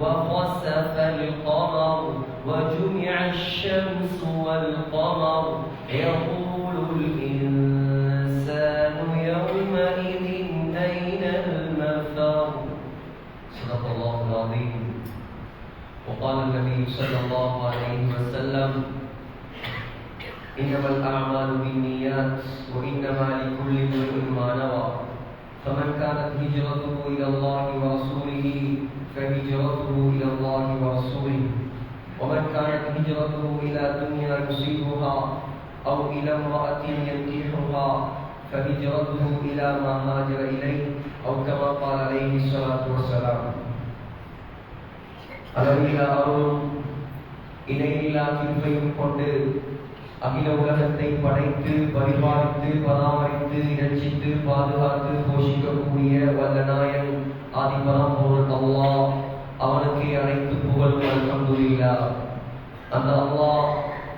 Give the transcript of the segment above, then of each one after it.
وخسف القمر وجمع الشمس والقمر. يقول الإنسان يومئذ أين المفر؟ صدق الله العظيم. وقال النبي صلى الله عليه وسلم إنما الأعمال بالنيات وإنما لكل امرئ ما نوى. فمن كانت هجرته إلى الله ورسوله فهجرته إلى الله ورسوله ومن كانت هجرته إلى دنيا يصيبها أو إلى امرأة ينكحها فهجرته إلى ما هاجر إليه أو كما قال عليه الصلاة والسلام அளவில்லா அருளும் இணையில்லா கிருபையும் கொண்டு அகில உலகத்தை படைத்து பரிபாலித்து பராமரித்து இரட்சித்து பாதுகாத்து போஷிக்கக்கூடிய ஆதிபரம் பொருள் அல்லா அவனுக்கே அனைத்து புகழும் அல்ஹம்துலில்லா. அந்த அல்லா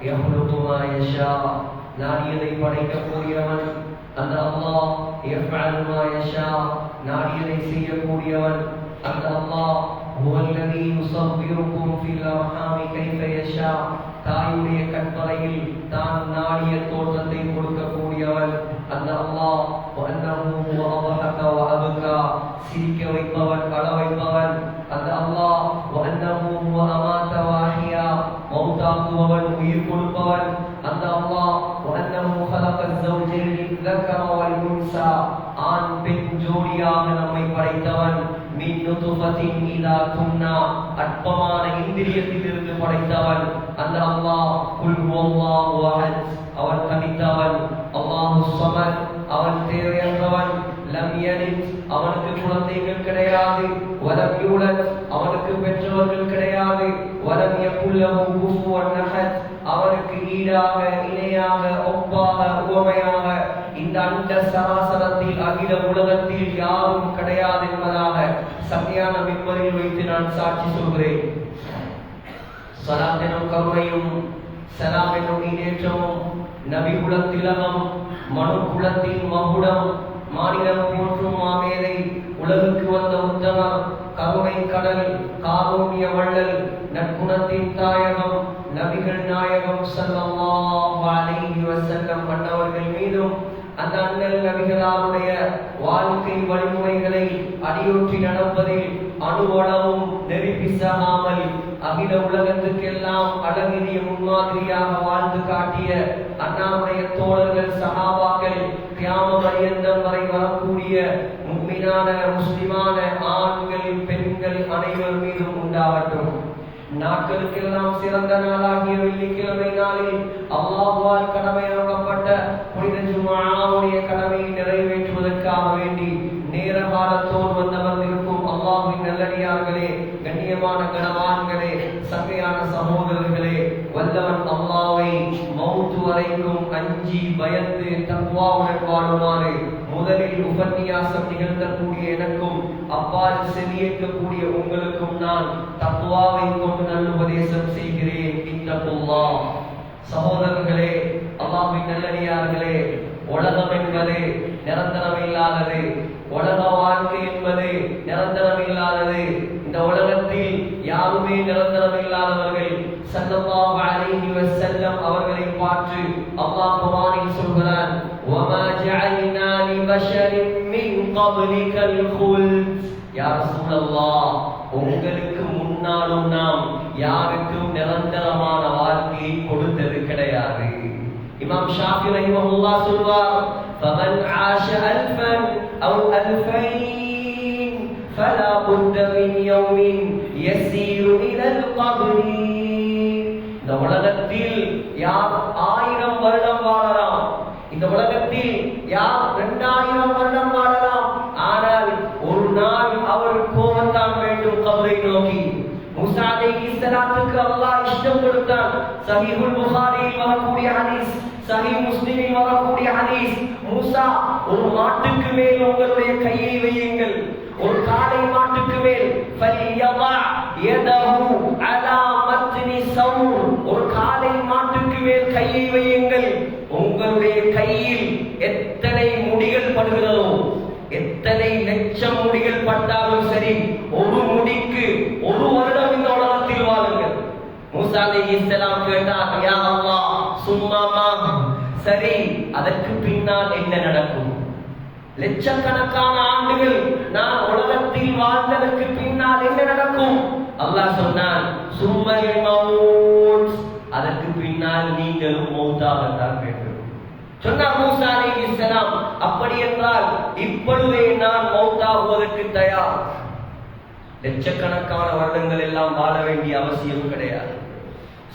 யஹ்லுகுமா யஷா நாடியதை படைக்க கூடியவன் அந்த அல்லா யஃபஅலுமா யஷா நாடியதை செய்யக்கூடியவன் அந்த அல்லா ஹுவல்லதி யுஸவ்விருக்கும் ஃபில் அர்ஹாமி கைஃப தாயுடைய கற்பனையில் தான் நாடிய தோற்றத்தை கொடுக்கக்கூடியவன் அந்த அம்மா அபுக்கா சிரிக்க வைப்பவன் கள வைப்பவன் அந்த அம்மா அமாத்தவாகியா மௌத்தாக்குபவன் உயிர் கொடுப்பவன் அந்த அம்மா ஆண் பெண் ஜோடியாக நம்மை படைத்தவன். அற்பமான இந்திரியத்திலிருந்து படைத்தவன். அந்த அம்மா அவன் தனித்தவன். அல்லாஹு ஸமத் அவன் தேவையற்றவன். லம் யலித். அவனுக்கு குழந்தைகள் கிடையாது. வலம் யூலத். அவனுக்கு பெற்றவர்கள் கிடையாது. வலம் யகுல்லஹு குஃபுவன் அஹத். அவனுக்கு ஈடாக இணையாக ஒப்பாக உவமையாக இந்த அண்ட சராசரத்தில் அகில உலகத்தில் யாரும் கிடையாது என்பதாக சத்தியான மின்பரில் வைத்து நான் சாட்சி சொல்கிறேன். சலாத் எனும் கருணையும் சலாம் என்னும் ஈடேற்றமும் நபி திலகம் மனு குலத்தின் மகுடம் மாநிலம் போற்றும் மாமேதை உலகுக்கு வந்த உத்தமர் கருணை கடல் காரூண்ய வள்ளல் நற்குணத்தின் தாயகம் நபிகள் நாயகம் ஸல்லல்லாஹு அலைஹி வஸல்லம் மன்னவர்கள் மீதும் அந்த அண்ணல் நபிகளாருடைய வாழ்க்கை வழிமுறைகளை அடியொற்றி நடப்பதில் அணுவளவும் நெறி பிசகாமல் அகில உலகத்துக்கெல்லாம் அழகிய முன்மாதிரியாக வாழ்ந்து காட்டிய அண்ணாவுடைய தோழர்கள் சகாபாக்கள் கியாம பரியந்தம் வரை வரக்கூடிய முன்மினான முஸ்லிமான ஆண்கள் பெண்கள் அனைவர் மீதும் உண்டாகட்டும். நாட்களுக்கெல்லாம் சிறந்த நாளாகிய வெள்ளிக்கிழமை நாளில் அல்லாஹுவால் கடமை வழங்கப்பட்ட புனித ஜுமாவுடைய கடமையை நிறைவேற்றுவதற்காக வேண்டி நேர காலத்தோடு வந்தவர் இருக்கும் அல்லாஹின் நல்லடியார்களே கண்ணியமான கணவான்களே சங்கையான சகோதரர்களே வல்லவன் அல்லாவை மௌத்து வரைக்கும் அஞ்சி பயந்து தக்குவாவுடன் வாழுமாறு முதலில் உபன்யாசம் நிகழ்த்தக்கூடிய எனக்கும் அவ்வாறு செவியேற்கக்கூடிய உங்களுக்கும் நான் தக்குவாவை கொண்டு நல்ல உபதேசம் செய்கிறேன். இத்தகுல்லா. சகோதரர்களே அல்லாஹின் நல்லடியார்களே உலகம் என்பதே நிரந்தரம் இல்லாதது உலக வாழ்க்கை என்பது நிரந்தரம் இல்லாதது இந்த உலகத்தில் யாருமே நிரந்தரம் இல்லாதவர்கள் சல்லல்லாஹு அலைஹி வஸல்லம் அவர்களை பார்த்து அல்லாஹ் குர்ஆனில் சொல்கிறான் வமா ஜஅல்னா லி பஷரின் மின் கப்லிகல் குல்த் யா உங்களுக்கு முன்னாலும் நாம் யாருக்கும் நிரந்தரமான வாழ்க்கையை கொடுத்தது கிடையாது. இமாம் ஷாஃபி ரஹிமஹுல்லாஹ் சொல்வார் فمن عاش ألفا أو ألفين فلا بد من يوم يسير إلى القبر இந்த உலகத்தில் யார் ஆயிரம் வருடம் வாழலாம் இந்த உலகத்தில் யார் இரண்டாயிரம் வருடம் வாழலாம் நாட்டுக்கு அல்லாஹ் இஷ்டம் கொடுத்தான் சஹீஹுல் புகாரியில் வரக்கூடிய ஹதீஸ் சஹீஹ் முஸ்லிமில் வரக்கூடிய ஹதீஸ் மூசா ஒரு மாட்டுக்கு மேல் உங்களுடைய கையை வையுங்கள் ஒரு காளை மாட்டுக்கு மேல் ஃபல்யதா யதஹு அலா மத்னி சவுர் ஒரு காளை மாட்டுக்கு மேல் கையை வையுங்கள் உங்களுடைய கையில் எத்தனை முடிகள் படுகிறதோ எத்தனை லட்சம் முடிகள் பட்டாலும் சரி ஒரு முடிக்கு ஒரு வருடம் மூசா அலைஹிஸ்ஸலாம் கேட்டார் யா அல்லாஹ் சும்மாமா சரி அதற்கு பின்னால் என்ன நடக்கும்? லட்சக்கணக்கான ஆண்டுகள் நான் உலகத்தில் வாழ்ந்ததற்கு பின்னால் என்ன நடக்கும்? அல்லாஹ் சொன்னான் சும்மல் மவுத். அதற்கு பின்னால் நீங்களும் மௌத்தாகத்தான் வேண்டும். சொன்னார் மூசா அலைஹிஸ்ஸலாம் அப்படி என்றால் இப்பொழுதே நான் மௌத்தாகுவதற்கு தயார். லட்சக்கணக்கான வருடங்கள் எல்லாம் வாழ வேண்டிய அவசியம் கிடையாது.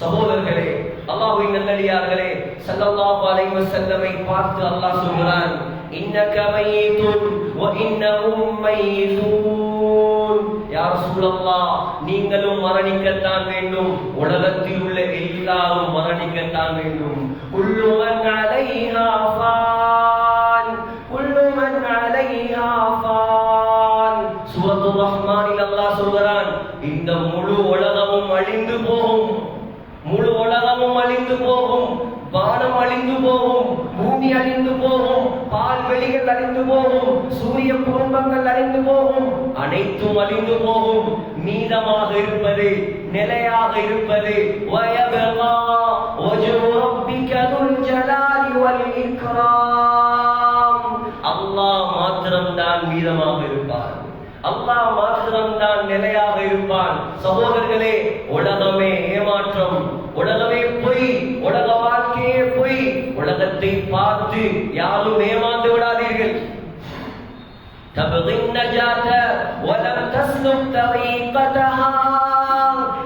சகோதரர்களே அல்லாஹ்வின் நல்லடியார்களே ஸல்லல்லாஹு அலைஹி வஸல்லமை பார்த்து அல்லாஹ் சொல்கிறான் இன்னக மய்யிதுன் வ இன்னஹும் மய்யிதுன் யா ரசூலல்லாஹ் நீங்களும் மரணிக்கத்தான் வேண்டும். உலகத்தில் உள்ள எல்லாரும் மரணிக்கத்தான் வேண்டும். குல்லு மன் அலைஹா ஃபான் குல்லு மன் அலைஹா ஃபான். சூரத்துர் ரஹ்மானில் அல்லாஹ் சொல்கிறான் இந்த முழு உலகமும் அழிந்து போகும். முழு உலகமும் அழிந்து போகும் வானம் அழிந்து போகும் பூமி அழிந்து போகும் பால் வெளிகள் அழிந்து போகும் சூரிய குடும்பங்கள் அழிந்து போகும் அனைத்தும் அழிந்து போகும். மீதமாக இருப்பது நிலையாக இருப்பது வயபகா வஜ்ஹு ரப்பிக அல்லாஹ் மாத்திரம்தான் மீதமாக இருப்பார் அல்லாஹ் மாத்திரம்தான் நிலையாக இருப்பான். சகோதரர்களே உலகமே ஏமாற்றம். உலகமே பொய் உலக வாழ்க்கையே பொய் உலகத்தை பார்த்து யாரும் ஏமாந்து விடாதீர்கள் تبغي النجاة ولم تسلك طريقتها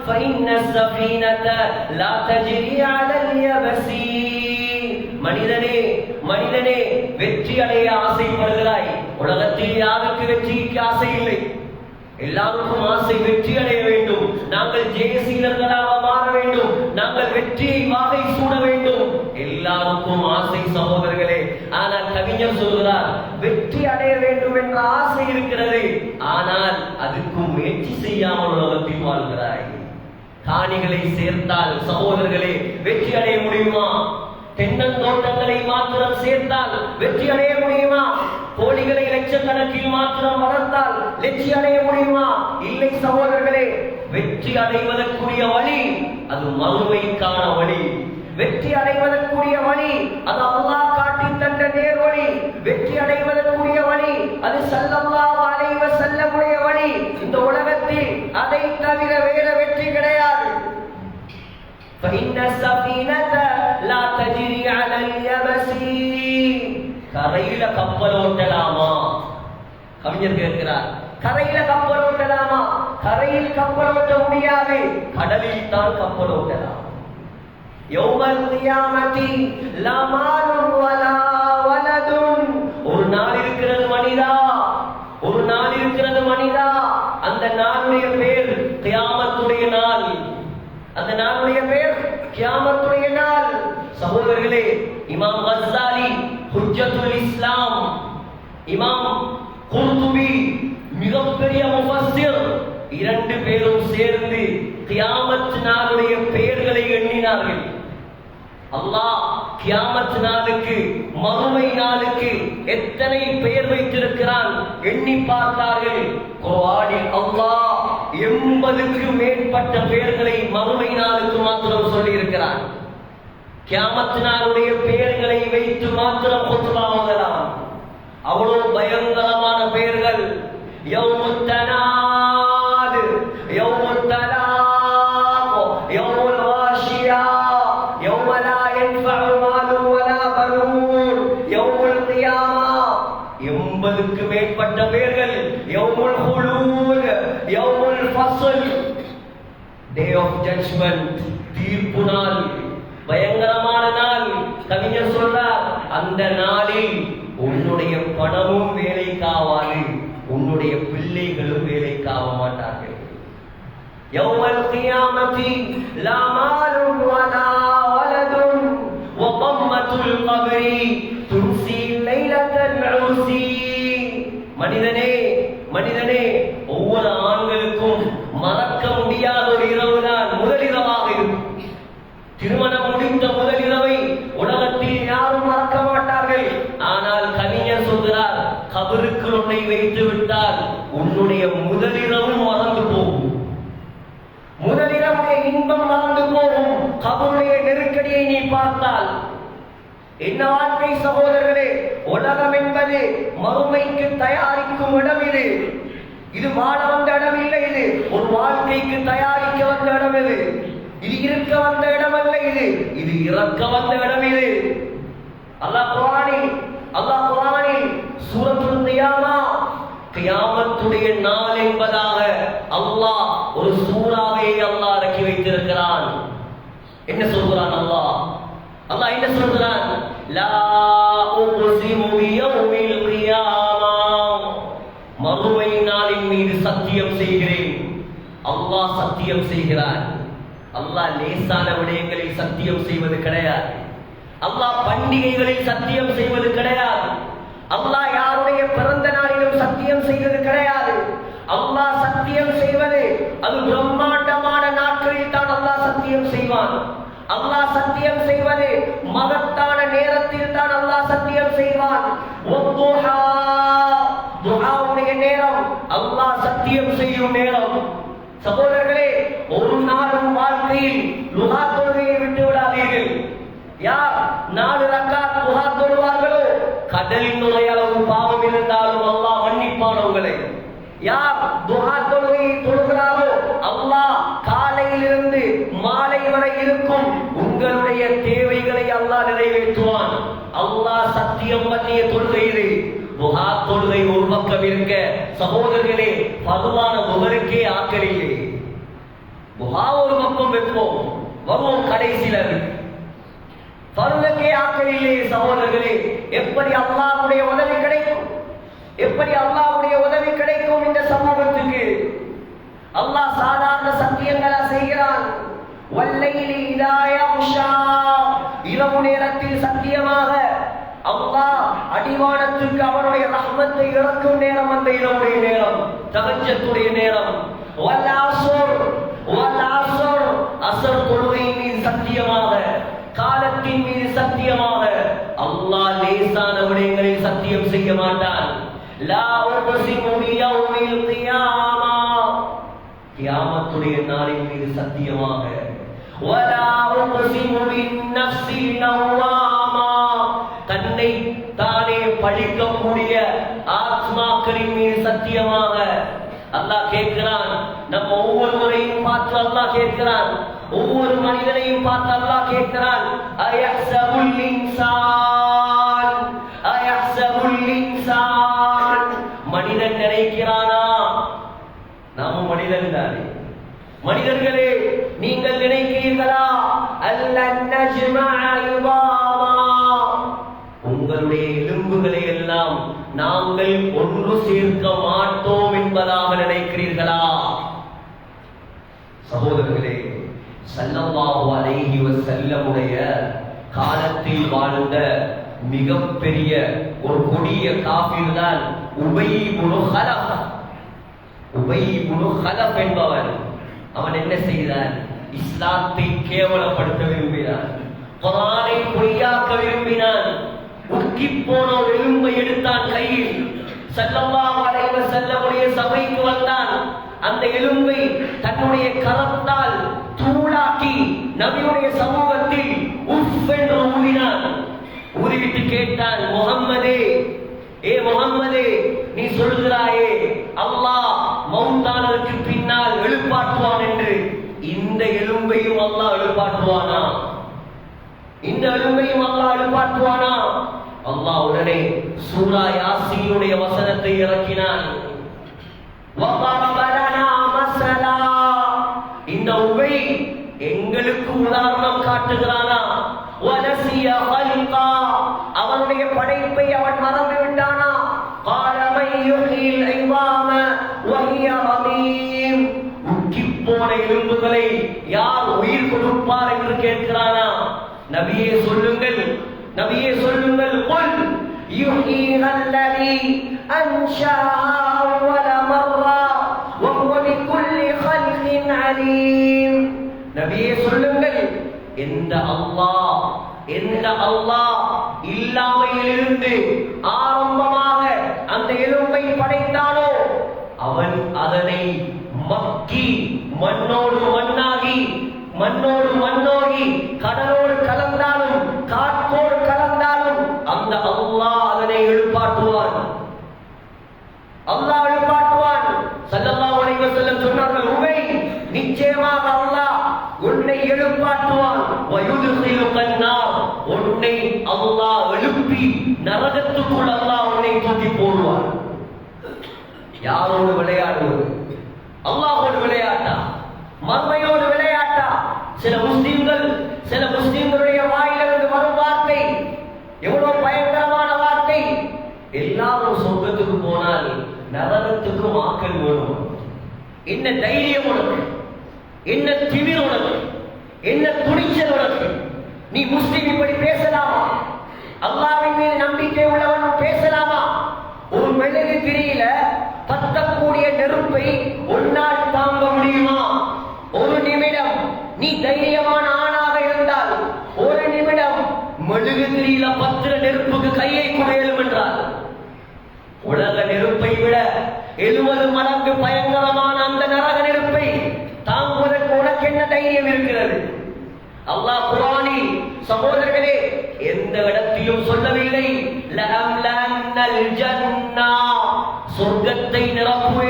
فإن السفينة لا تجري على اليبس மனிதனே மனிதனே வெற்றி அடைய ஆசைப்படுகிறாய் உலகத்தில் யாருக்கு வெற்றிக்கு ஆசை இல்லை எல்லாருக்கும் ஆசை வெற்றி அடைய வேண்டும். நாங்கள் ஜெயசீலர்களாக மாற வேண்டும். நாங்கள் வெற்றியை வாகை சூட வேண்டும். எல்லாருக்கும் ஆசை சகோதரர்களே ஆனால் கவிஞர் சொல்கிறார் வெற்றி அடைய வேண்டும் என்ற ஆசை இருக்கிறது. ஆனால் அதுக்கு முயற்சி செய்யாமல் உலகத்தில் வாழ்கிறாய். காணிகளை சேர்த்தால் சகோதரர்களே வெற்றி அடைய முடியுமா? தென்னந்தோட்டங்களை மாத்திரம் சேர்த்தால் வெற்றி அடைய முடியுமா? கோழிகளை லட்சக்கணக்கில் மாத்திரம் வளர்த்தால் வெற்றி அடைய முடியுமா? இல்லை சகோதரர்களே வெற்றி அடைவதற்குரிய வழி அது மறுமைக்கான வழி. வெற்றி அடைவதற்குரிய வழி அது அல்லா காட்டி தந்த நேர்வழி. வெற்றி அடைவதற்குரிய வழி அது சல்லல்லா அலைவ செல்லக்கூடிய வழி. இந்த உலகத்தில் அதை தவிர வேற வெற்றி கிடையாது. கரையில கப்பல் ஓட்டலாமா கவிஞர் கேட்கிறார் கரையில கப்பல் ஓட்டலாமா? கரையில் கப்பல் ஓட்ட முடியாது. கடலில் தான் கப்பல் ஓட்டலாம். ஒரு நாள் இருக்கிறது மனிதா. ஒரு நாள் இருக்கிறது மனிதா. அந்த நாளுடைய பேர் கியாமத்துடைய நாள். அந்த நாளுடைய பேர் கியாமத்துடைய நாள். சகோதரர்களே இமாம் ஹஸ்தாலி ஹுஜத்துல் இஸ்லாம் இமாம் குர்துபி மிகப்பெரிய முஃபஸ்ஸிர் இரண்டு பேரும் சேர்ந்து கியாமத் நாளுடைய பெயர்களை எண்ணினார்கள். அல்லாஹ் கியாமத் நாளுக்கு மறுமை நாளுக்கு எத்தனை பெயர் வைத்திருக்கிறான் எண்ணி பார்த்தார்கள். குர்ஆனில் அல்லாஹ் எண்பதுக்கு மேற்பட்ட பெயர்களை மறுமை நாளுக்கு மாத்திரம் சொல்லி இருக்கிறான் கியாமத் நாளுடைய பெயர்களை வைத்து மாத்திரம் குத்துபா அவ்வளவு பயங்கரமான பெயர்கள். யௌமுத் தனாது யௌமுத் தலாக் யௌமுல் வாஷியா யௌம லா யன்ஃபஉ மாலும் வலா பனூன் யௌமுல் கியாமா எண்பதுக்கு மேற்பட்ட பெயர்கள் யௌமுல் ஹுலூல் யௌமுல் ஃபஸ்ல் டே ஆஃப் ஜட்ஜ்மெண்ட் தீர்ப்பு நாள் பயங்கரமான நாள் கவிஞர் சொல்றார் அந்த நாளில் உன்னுடைய பணமும் வேலைக்காவாது உன்னுடைய பிள்ளைகளும் வேலைக்காக மாட்டார்கள் يوم القيامة لا مال ولا ولد وضمة القبر நெருக்கடியை நீ பார்த்தால். என்ன வாழ்க்கை சகோதரர்களே உலகம் என்பது மறுமைக்கு தயாரிக்கும் இடம் இது. இது வாழ வந்த இடம் இல்லை இது. ஒரு வாழ்க்கைக்கு தயாரிக்க வந்த இடம் இது. இது இருக்க வந்த இடம் அல்ல இது. இது இறக்க வந்த இடம் இது. அல்லாஹ் குர்ஆனில் அல்லாஹ் குர்ஆனில் சூரத்துல் கியாமா கியாமத்துடைய நாள் என்பதாக அல்லாஹ் ஒரு சூறாவை அல்லாஹ் இறக்கி வைத்திருக்கிறான். என்ன சொல்கிறான் அல்லா அல்லா என்ன சொல்கிறான் லா உக்ஸிமு பியௌமில் கியாமா மறுமை நாளின் மீது சத்தியம் செய்கிறேன். அல்லாஹ் சத்தியம் செய்கிறான். அல்லாஹ் லேசான விடயங்களில் சத்தியம் செய்வது கிடையாது. அல்லாஹ் பண்டிகைகளில் சத்தியம் செய்வது கிடையாது. அல்லாஹ் யாருடைய பிறந்த நாளிலும் சத்தியம் செய்வது கிடையாது. அல்லாஹ் சத்தியம் செய்வது அது பிரம்மாண்டமான நாட்கள் சத்தியம் செய்வான். அல்லாஹ் சத்தியம் செய்வது மகத்தான நேரத்தில் தான் அல்லாஹ் சத்தியம் செய்வான். ஒத்துஹா நேரம் அல்லாஹ் சத்தியம் செய்யும் நேரம். சகோதரர்களே ஒரு நாளும் வாழ்க்கையில் லுஹா தொழுகையை விட்டு விடாதீர்கள். யார்? நாலு ரக்கா லுஹா தொழுவார்களோ? கடலின் நுழையளவு பாவம் இருந்தாலும் அல்லாஹ் மன்னிப்பான் உங்களை. யார்? துஹா தொழுகையை தொழுகிறாரோ அல்லாஹ் காலையிலிருந்து மாலை வரை இருக்கும் உங்களுடைய தேவைகளை அல்லாஹ் நிறைவேற்றுவான். அல்லாஹ் சத்தியம் பண்ணிய தொழுகையிலே முகா தொழுகை ஒரு பக்கம் இருக்க சகோதரர்களே பதுவான ஒவ்வொருக்கே ஆக்கலில்லை முகா ஒரு பக்கம் வைப்போம். வருவோம் கடைசியில பருவக்கே ஆக்கலில்லை சகோதரர்களே. எப்படி அல்லாஹ்வுடைய உதவி கிடைக்கும்? எப்படி அல்லாஹ்வுடைய உதவி கிடைக்கும் இந்த சமூகத்துக்கு? அல்லாஹ் சாதாரண சத்தியங்களை செய்கிறான். இரவு நேரத்தில் சத்தியமாக அல்லாஹ் அடிவானத்துக்கு அவனுடைய ரஹ்மத்தை இறக்கும் நேரம் அந்த இரவுடைய நேரம் தகச்சத்துடைய நேரம். அசர் அஸ்ர் தொழுகையின் மீது சத்தியமாக காலத்தின் மீது சத்தியமாக அல்லாஹ் லேசான விடயங்களில் சத்தியம் செய்ய மாட்டான். லா உக்ஸிமு பியௌமில் உண்மையில் கியாமத்துடைய நாளின் மீது சத்தியமாக தன்னை தானே பழிக்கக்கூடிய ஆத்மாக்களின் மீது சத்தியமாக. அல்லாஹ் கேட்கிறான் நம்ம ஒவ்வொருவரையும் பார்த்து அல்லாஹ் கேட்கிறான் ஒவ்வொரு மனிதனையும் பார்த்து அல்லாஹ் கேட்கிறான் அயஹ்சபுல் இன்சான் அயஹ்சபுல் இன்சான் சொல்லுகிறாரே மனிதர்களே நீங்கள் நினைக்கிறீர்களா? அல்லன் உங்களுடைய எலும்புகளை எல்லாம் நாங்கள் ஒன்று சேர்க்க மாட்டோம் என்பதாக நினைக்கிறீர்களா? சகோதரர்களே ஸல்லல்லாஹு அலைஹி வஸல்லமுடைய காலத்தில் வாழ்ந்த மிகப்பெரிய ஒரு கொடிய காபிர் தான் உபை முழு உபை முழு ஹலப் என்பவர். அவன் என்ன செய்தார்? இஸ்லாத்தை கேவலப்படுத்த விரும்பினார். குரானை பொய்யாக்க விரும்பினான். உக்கி போன ஒரு எலும்பை எடுத்தான் கையில். செல்லவா அலைஹி வஸல்லமுடைய சபைக்கு வந்தான். அந்த எலும்பை தன்னுடைய கரத்தால் தூளாக்கி நபியுடைய சமூகத்தில் உஃப் என்று ஊதினான். ஊதிவிட்டு கேட்டான் முகம்மதே ஏ முகம்மதே நீ சொல்கிறாயே அல்லாஹ் மவுந்தானதற்கு பின்னால் எழுப்பாற்றுவான் என்று இந்த எலும்பையும் அல்லாஹ் எழுப்பாற்றுவானா? இந்த எலும்பையும் அல்லாஹ் எழுப்பாற்றுவானா? அல்லாஹ் உடனே சூரா யாசினுடைய வசனத்தை இறக்கினான். இந்த உபை எங்களுக்கு உதாரணம் காட்டுகிறானா? அவனுடைய படைப்பை அவன் மறந்து உயிர் கொடுப்பார் என்று கேட்கிறானா நபியே சொல்லுங்கள் நபியே சொல்லுங்கள் قُلْ يحييها الذي أنشأها أول مرة وهو بكل خلق عليم நபியே சொல்லுங்கள் எந்த அல்லாஹ் எந்த அல்லாஹ் இல்லாமையிலிருந்து ஆரம்பமாக அந்த எலும்பை படைத்தானோ அவன் அதனை மக்கி மண்ணோடு மண்ணாகி மண்ணோடு மண்ணோகி கடலோடு கலந்தாலும் காற்றோடு கலந்தாலும் அந்த அல்லாஹ் அதனை எழுப்பாட்டுவான் அல்லாஹ் எழுப்பாட்டுவான் சல்லல்லாஹு அலைஹி வஸல்லம் சொன்னார்கள் உமை நிச்சயமாக அல்லாஹ் உன்னை எழுப்பாட்டுவான் வயுதுசிலு கன்னார் உன்னை அல்லாஹ் எழுப்பி நரகத்துக்குள் அல்லாஹ் உன்னை தூக்கி போடுவான். யாரோடு விளையாட என்ன தைரியம் உனக்கு? என்ன திமிர் உனக்கு? என்ன துணிச்சல் உனக்கு? நீ முஸ்லிம் இப்படி பேசலாமா? அல்லாவின் மீது நம்பிக்கை உள்ளவன் பேசலாமா? ஒரு மெழுகு திரியில பத்தக்கூடிய நெருப்பை உன்னால் தாங்க முடியுமா? ஒரு நிமிடம் நீ தைரியமான ஆணாக இருந்தால் ஒரு நிமிடம் மெழுகு திரியில பத்திர நெருப்புக்கு கையை குறையலும் என்றார். உலக நெருப்பை விட எழுபது மடங்கு பயங்கரமான அந்த நரக நெருப்பை தாங்குவதற்கு உனக்கு என்ன தைரியம் இருக்கிறது? அல்லாஹ் குரானி சகோதரர்களே எந்த இடத்திலும் சொல்லவில்லை. சொர்க்கத்தை நிரப்புவே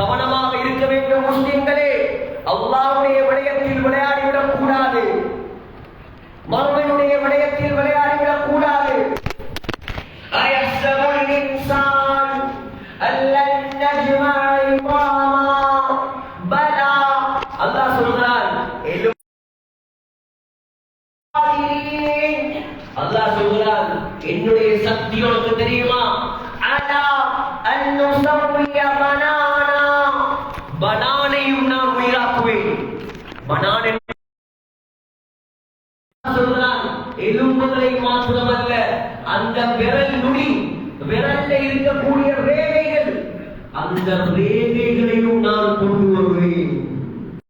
கவனமாக இருக்க வேண்டும் முஸ்லிம்களே. அல்லாவுடைய விடயத்தில் விளையாடிவிடக் கூடாது மறுமையுடைய விடயத்தில் விளையாடிவிடக் கூடாது